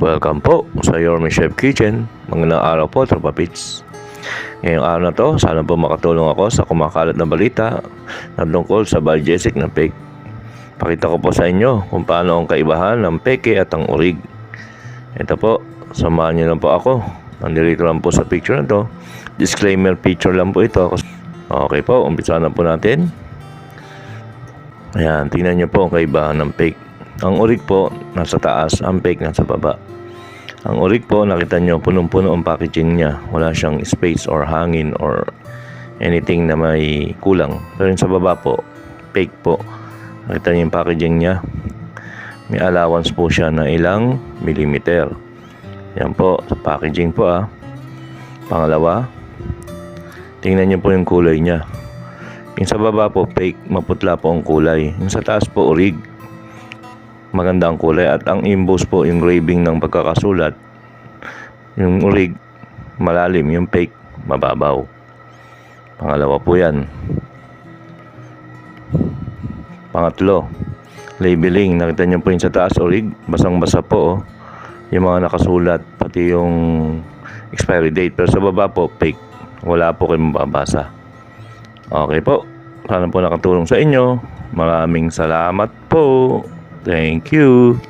Welcome po sa Your Chef Kitchen. Magandang araw po, Tropa Pits. Ngayong araw na to, sana po makatulong ako sa kumakalat na balita na tungkol sa Biogesic na fake. Pakita ko po sa inyo kung paano ang kaibahan ng peke at ang urig. Ito po, samahan niyo lang po ako. Nandito lang po sa picture na to. Disclaimer picture lang po ito. Okay po, umpisa na po natin. Ayan, tingnan niyo po ang kaibahan ng fake. Ang urig po, nasa taas. Ang fake, nasa baba. Ang urig po, nakita nyo, punong-puno ang packaging niya. Wala siyang space or hangin or anything na may kulang. Pero yung sa baba po, fake po. Nakita niyo yung packaging niya. May allowance po siya na ilang millimeter. Yan po, sa packaging po ah. Pangalawa, tingnan niyo po yung kulay niya. Yung sa baba po, fake, maputla po ang kulay. Yung sa taas po, urig. Maganda ang kulay at ang emboss po, yung engraving ng pagkakasulat. Yung urig, malalim. Yung fake, mababaw. Pangalawa po yan. Pangatlo, labeling. Nakita niyo po yung sa taas, urig. Basang-basa po, oh. Yung mga nakasulat, pati yung expiry date. Pero sa baba po, fake. Wala po kayong mababasa. Okay po. Sana po nakatulong sa inyo. Maraming salamat po. Thank you.